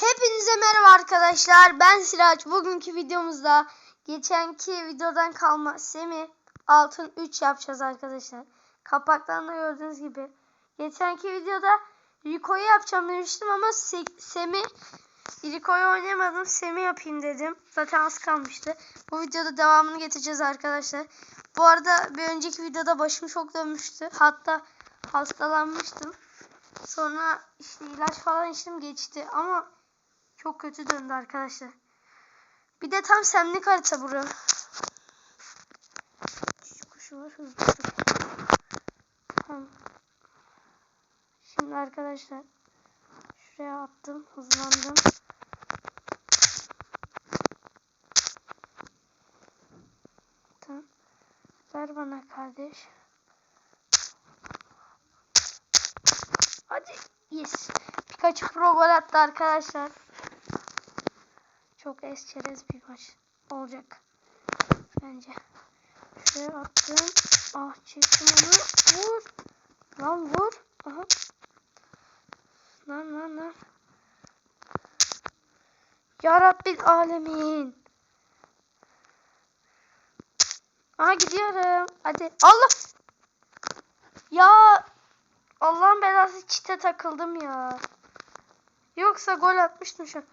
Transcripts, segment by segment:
Hepinize merhaba arkadaşlar. Ben Siraç. Bugünkü videomuzda geçenki videodan kalma Semi altın 3 yapacağız arkadaşlar. Kapaktan da gördüğünüz gibi. Geçenki videoda Rico'yu yapacağım demiştim ama Se- Semi Rico'yu oynayamadım. Semi yapayım dedim. Zaten az kalmıştı. Bu videoda devamını getireceğiz arkadaşlar. Bu arada bir önceki videoda başım çok dönmüştü. Hatta hastalanmıştım. Sonra işte ilaç falan içtim geçti ama çok kötü döndü arkadaşlar. Bir de tam senlik harita bura. Şu kuşu var hızlı. Şimdi arkadaşlar şuraya attım hızlandım. Tamam. Ver bana kardeş. Hadi. Yes. Pikachu Pro gol attı arkadaşlar. Çok es çerez bir maç olacak. Bence. Şuraya attım. Ah çektim onu. Vur. Lan vur. Aha. Lan lan lan. Ya Rabbil Alemin. Aha gidiyorum. Hadi. Allah. Ya Allah'ın belası çite takıldım ya. Yoksa gol atmıştım şu an.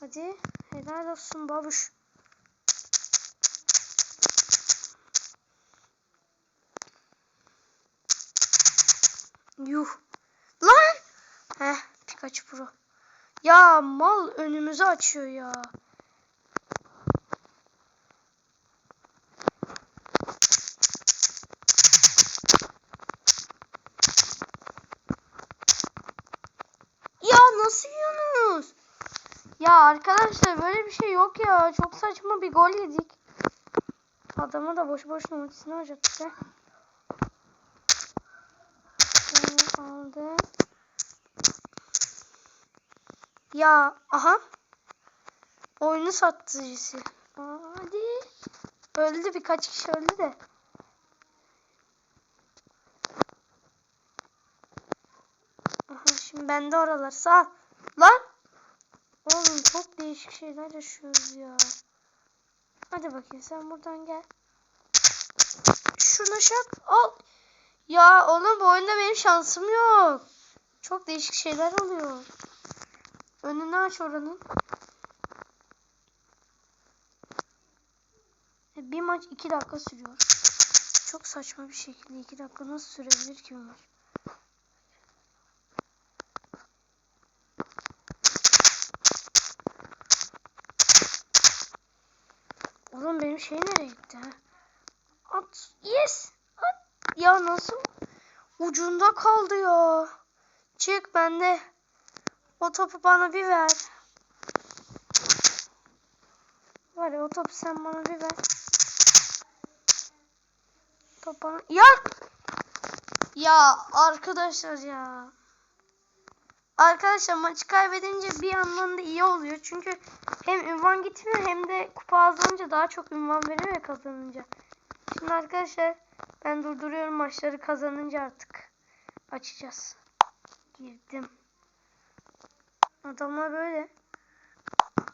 Hadi. Helal olsun babuş. Yuh. Lan. Heh Pikachu Pro. Ya mal önümüzü açıyor ya nasıl yiyorsunuz? Ya arkadaşlar böyle bir şey yok ya. Çok saçma bir gol yedik. Adama da boş boşuna ultisini harcattık ya. Aldı. Ya aha. Oyunu sattı Hadi. Öldü birkaç kişi öldü de. Aha şimdi bende oralar sağ. Lan. Oğlum çok değişik şeyler yaşıyoruz ya. Hadi bakayım sen buradan gel. Şuna şak al. Ya oğlum bu oyunda benim şansım yok. Çok değişik şeyler oluyor. Önünü aç oranın. E, Bir maç iki dakika sürüyor. Çok saçma bir şekilde iki dakika nasıl sürebilir ki bir maç? Oğlum benim şey nereye gitti? At. Yes. At. Ya nasıl? Ucunda kaldı ya. Çık bende. O topu bana bir ver. Var ya o topu sen bana bir ver. Top bana. Ya. Ya arkadaşlar ya. Arkadaşlar maçı kaybedince bir yandan da iyi oluyor. Çünkü hem ünvan gitmiyor hem de kupa azalınca daha çok ünvan veriyor ya kazanınca. Şimdi arkadaşlar ben durduruyorum maçları kazanınca artık açacağız. Girdim. Adamlar böyle.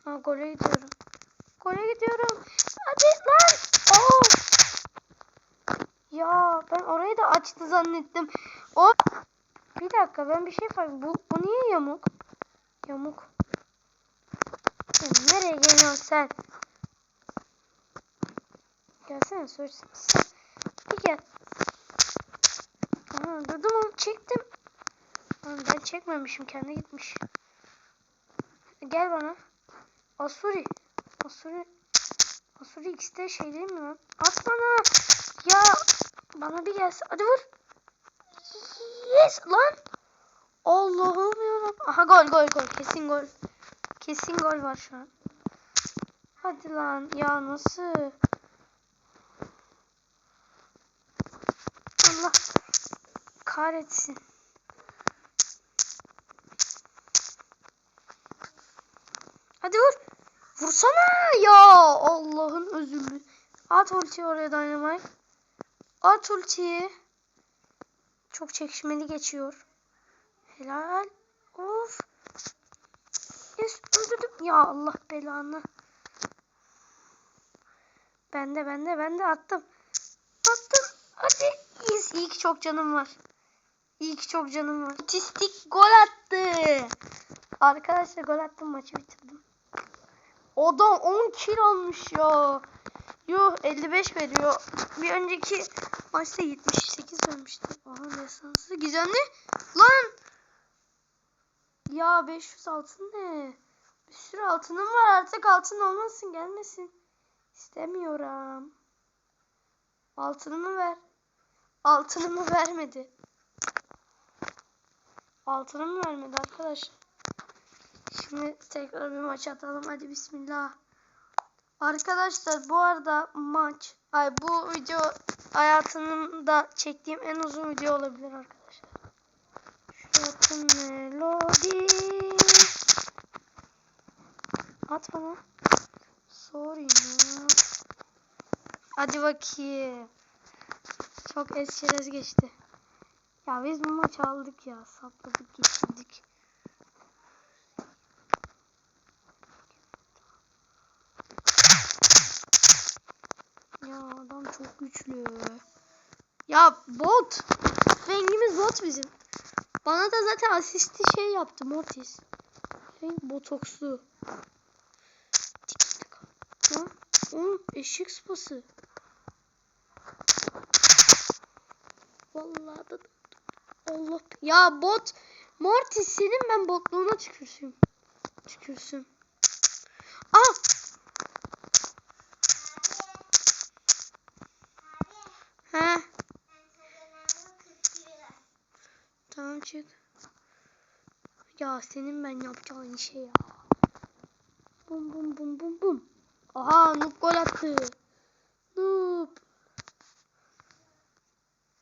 Ha, gole gidiyorum. Gole gidiyorum. Hadi lan. Oo. Ya ben orayı da açtı zannettim. O bir dakika ben bir şey fark bu, bu niye yamuk? Yamuk. Ya nereye geliyorsun sen? Gelsene sorsun. Bir gel. Aha, durdum onu çektim. Lan ben çekmemişim kendi gitmiş. Gel bana. Asuri. Asuri. Asuri X'te şey değil mi lan? At bana. Ya bana bir gelsin. Hadi vur. Yes lan. Allah'ım yarabbim. Aha gol gol gol. Kesin gol. Kesin gol var şu an. Hadi lan. Ya nasıl? Allah kahretsin. Hadi vur. Vursana ya. Allah'ın özürlü. At ultiyi oraya Dynamite. At ultiyi. Çok çekişmeli geçiyor. Helal. Of. Ya Allah belanı. Bende bende bende attım. Attım. Hadi. Yes, iyi ki çok canım var. İyi ki çok canım var. Otistik gol attı. Arkadaşlar gol attım maçı bitirdim. Adam 10 kill almış ya. Yuh 55 veriyor. Bir önceki maçta 78 vermişti. Aha destansı. Gizemli. Lan. Ya 500 altın ne? Bir sürü altınım var artık altın olmasın gelmesin. İstemiyorum. Altınımı ver. Altınımı vermedi. Altınımı vermedi arkadaşlar. Şimdi tekrar bir maç atalım. Hadi bismillah. Arkadaşlar bu arada maç ay bu video hayatımda çektiğim en uzun video olabilir arkadaşlar. Şurada melodi. At bana. Sorry. Hadi bakayım. Çok esçerez geçti. Ya biz bu maçı aldık ya. Sapladık geçirdik. Ya adam çok güçlü. Ya bot. Rengimiz bot bizim. Bana da zaten asisti şey yaptı Mortis. Renk botokslu. Ha? Oğlum eşek sıpası. Vallahi da Allah. Ya bot. Mortis senin ben botluğuna tükürsün. Tükürsün. Ah! Çık. Ya senin ben yapacağın şey ya. Bum bum bum bum bum. Aha Noob gol attı. Noob.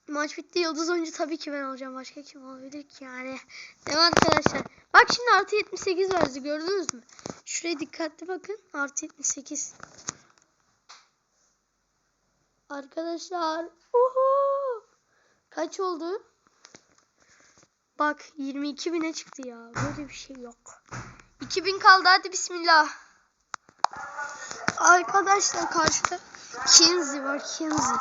Maç bitti. Yıldız oyuncu tabii ki ben olacağım. Başka kim olabilir ki yani. Değil arkadaşlar? Bak şimdi artı 78 verdi. Gördünüz mü? Şuraya dikkatli bakın. Artı 78. Arkadaşlar. Uhu. Kaç oldu? Bak 22 bine çıktı ya. Böyle bir şey yok. 2000 kaldı hadi bismillah. Arkadaşlar karşıda Kenzi var Kenzi.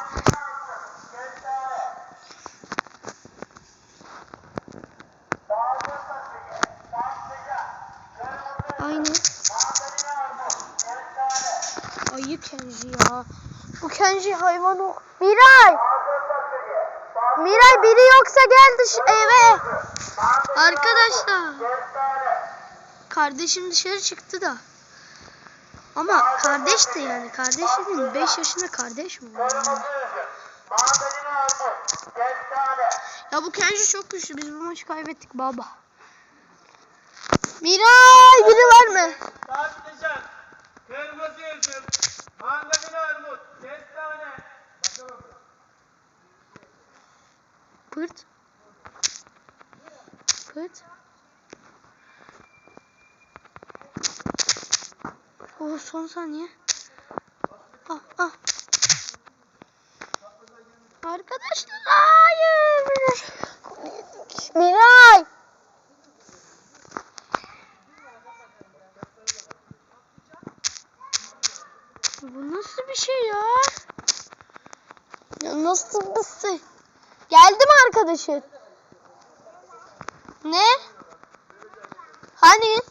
Aynı. Ayı Kenji ya. Bu Kenji hayvan o. Miray! Miray biri yoksa gel dış eve. Arkadaşlar. Kardeşim dışarı çıktı da. Ama kardeş de yani. Kardeş dedim 5 yaşında kardeş mi? Ya bu Kenji çok güçlü. Biz bu maçı kaybettik baba. Miray biri var mı? Tartışan, kırmızı üzüm, mandalina armut, kestane. Pırt. Pırt. Oh son saniye. Ah ah. Arkadaşlar hayır. Miray. Bu nasıl bir şey ya? Ya nasıl bir şey? Geldi mi arkadaşın? Ne? Hani?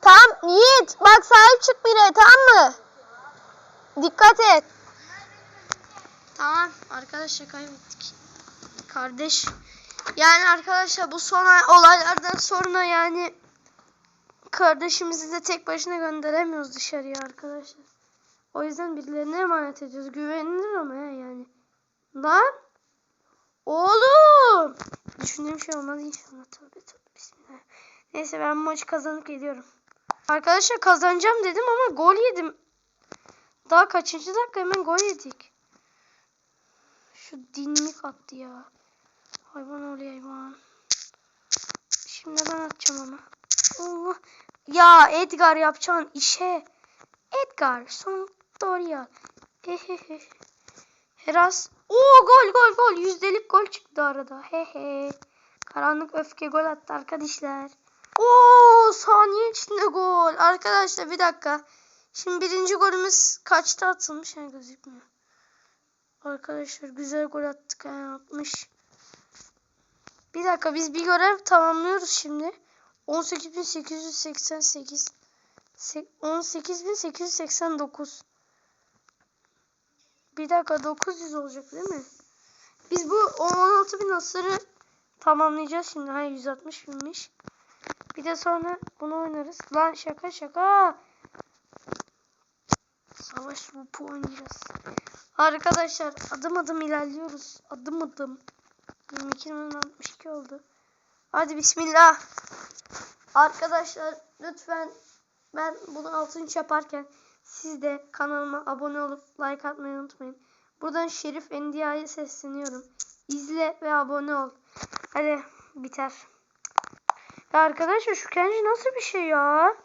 Tamam Yiğit bak sahip çık bire tamam mı? Dikkat et. Tamam arkadaşlar kaybettik. Kardeş. Yani arkadaşlar bu son olaylardan sonra yani kardeşimizi de tek başına gönderemiyoruz dışarıya arkadaşlar. O yüzden birilerine emanet ediyoruz. Güvenilir ama he yani. Lan. Oğlum. Düşündüğüm şey olmadı inşallah. Tövbe tövbe bismillah. Neyse ben bu maçı kazanıp geliyorum. Arkadaşlar kazanacağım dedim ama gol yedim. Daha kaçıncı dakika hemen gol yedik. Şu dinlik attı ya. Hayvan oluyor hayvan. Şimdi ben atacağım ama. Allah. Ya Edgar yapacağın işe. Edgar son Doria. Hehehe. Heras. Oo gol gol gol. Yüzdelik gol çıktı arada. Hehe. Karanlık öfke gol attı arkadaşlar. Oo saniye içinde gol. Arkadaşlar bir dakika. Şimdi birinci golümüz kaçta atılmış? Yani gözükmüyor. Arkadaşlar güzel gol attık. Yani 60. Bir dakika biz bir görev tamamlıyoruz şimdi. 18.888 Se- 18.889 Bir dakika 900 olacak değil mi? Biz bu 16.000 asırı tamamlayacağız şimdi. Hayır 160 binmiş. Bir de sonra bunu oynarız. Lan şaka şaka. Savaş rupu oynayacağız. Arkadaşlar adım adım ilerliyoruz. Adım adım. 22 62 oldu. Hadi bismillah. Arkadaşlar lütfen ben bunu altın üç yaparken siz de kanalıma abone olup like atmayı unutmayın. Buradan Şerif Endia'ya sesleniyorum. İzle ve abone ol. Hadi biter. Ya arkadaşlar şu Kenji nasıl bir şey ya?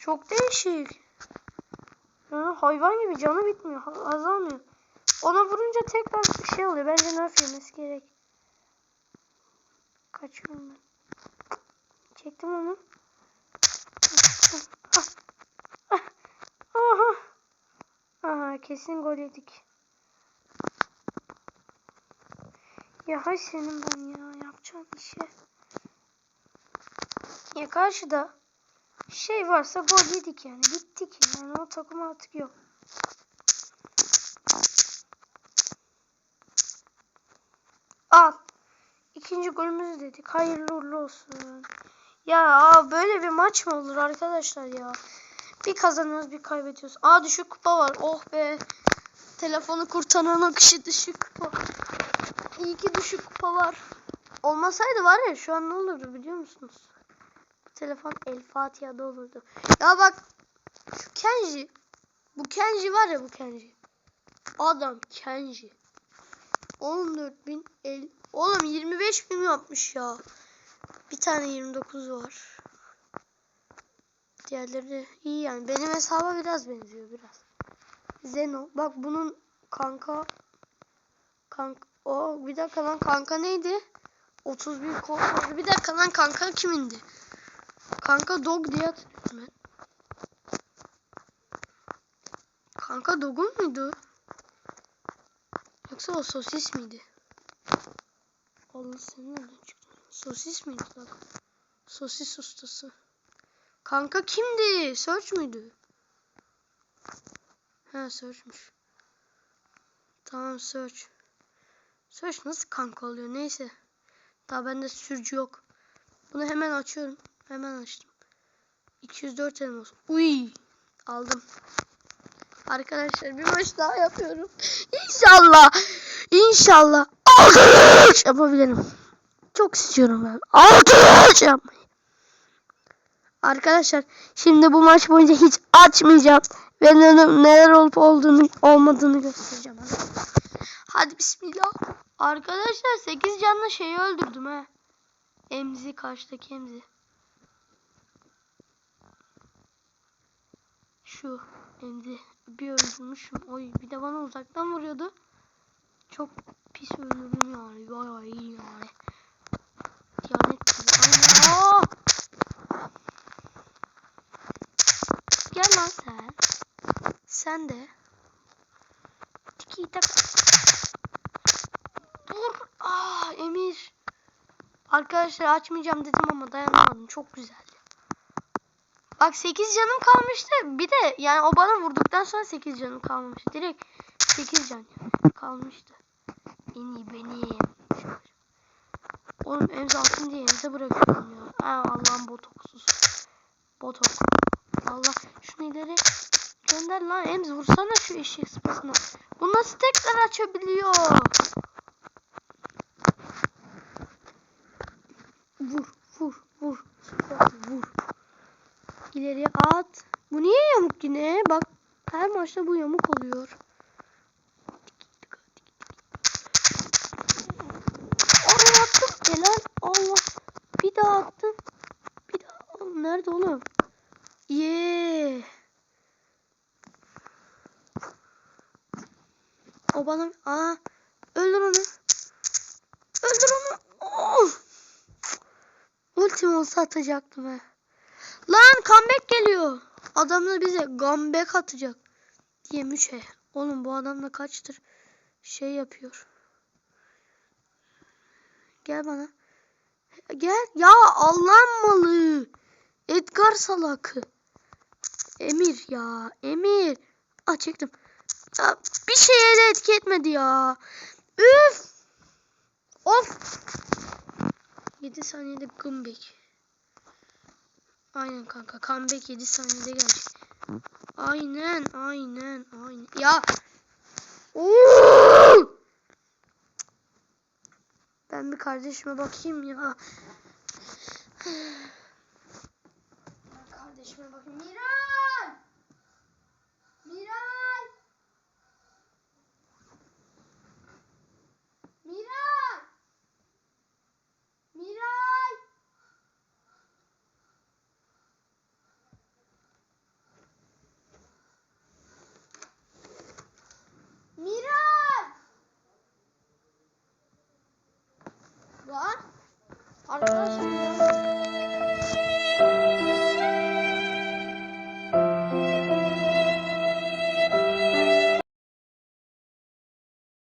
Çok değişik. Ya hayvan gibi canı bitmiyor. ha- Azalmıyor. Ona vurunca tekrar şey oluyor. Bence nerf yemesi gerek. Kaçıyorum ben. Çektim onu. Ah. Ah. Aha. Aha kesin gol yedik. Ya hay senin ben ya yapacağım işe. Ya karşıda şey varsa gol yedik yani bittik yani o takım artık yok. Al. İkinci golümüzü dedik. Hayırlı uğurlu olsun. Ya böyle bir maç mı olur arkadaşlar ya? Bir kazanıyoruz bir kaybediyoruz. Aa düşük kupa var. Oh be. Telefonu kurtaran o kişi düşük kupa. İyi ki düşük kupa var. Olmasaydı var ya şu an ne olurdu biliyor musunuz? Telefon El Fatiha'da olurdu. Ya bak şu Kenji. Bu Kenji var ya bu Kenji. Adam Kenji. 14 bin el. Oğlum 25 bin yapmış ya. Bir tane 29 var. Diğerleri de iyi yani. Benim hesaba biraz benziyor biraz. Zeno. Bak bunun kanka kanka o bir dakika lan kanka neydi? 31 kol vardı. Bir dakika lan kanka kimindi? Kanka dog diye hatırlıyorum ben. Kanka dogun muydu? Yoksa o sosis miydi? Allah senin nereden çıktı? Sosis miydi bak? Sosis ustası. Kanka kimdi? Search müydü? Ha Search'muş. Tamam Search. Search nasıl kanka oluyor? Neyse. Daha bende sürücü yok. Bunu hemen açıyorum. Hemen açtım. 204 elmas. Uy. Aldım. Arkadaşlar bir maç daha yapıyorum. İnşallah. İnşallah. Altı yapabilirim. Çok istiyorum ben. Altı yapmayı. Arkadaşlar şimdi bu maç boyunca hiç açmayacağım. Ve neler, olup olduğunu olmadığını göstereceğim. Hadi, bismillah. Arkadaşlar 8 canlı şeyi öldürdüm ha. Emzi karşıdaki Emzi. Şu Emzi bir öldürmüşüm. Oy bir de bana uzaktan vuruyordu. Çok pis öldürdüm yani. Bayağı iyi yani. Diyanet gibi. Gel lan sen. Sen de. Tiki tak. Dur. Aa Emir. Arkadaşlar açmayacağım dedim ama dayanamadım. Çok güzeldi. Bak 8 canım kalmıştı. Bir de yani o bana vurduktan sonra 8 canım kalmamıştı. Direkt 8 can kalmıştı. En iyi benim. Oğlum emz altın diye emze bırakıyorum ya. Aa, Allah'ım botoksuz. Botok. Allah şunu ileri gönder lan emz vursana şu eşek sıpasına. Bu nasıl tekrar açabiliyor? Vur vur vur. Vur. İleriye at. Bu niye yamuk yine? Bak her maçta bu yamuk oluyor. Oraya attım. Helal. Allah. Bir daha attım. Bir daha. Nerede oğlum? Yeah. O bana... Aa. Öldür onu. Öldür onu. Of. Ultim olsa atacaktım he. Lan comeback geliyor. Adamlar bize comeback atacak. Diyemiş he. Oğlum bu adam da kaçtır şey yapıyor. Gel bana. Gel. Ya Allah'ın malı. Edgar salakı. Emir ya. Emir. Ah çektim. Ya, bir şeye de etki etmedi ya. Üf. Of. 7 saniyede comeback. Aynen kanka. Comeback 7 saniyede gelmiş. Aynen aynen aynen. Ya. Oo! Ben bir kardeşime bakayım ya. Ben kardeşime bakayım. Miran!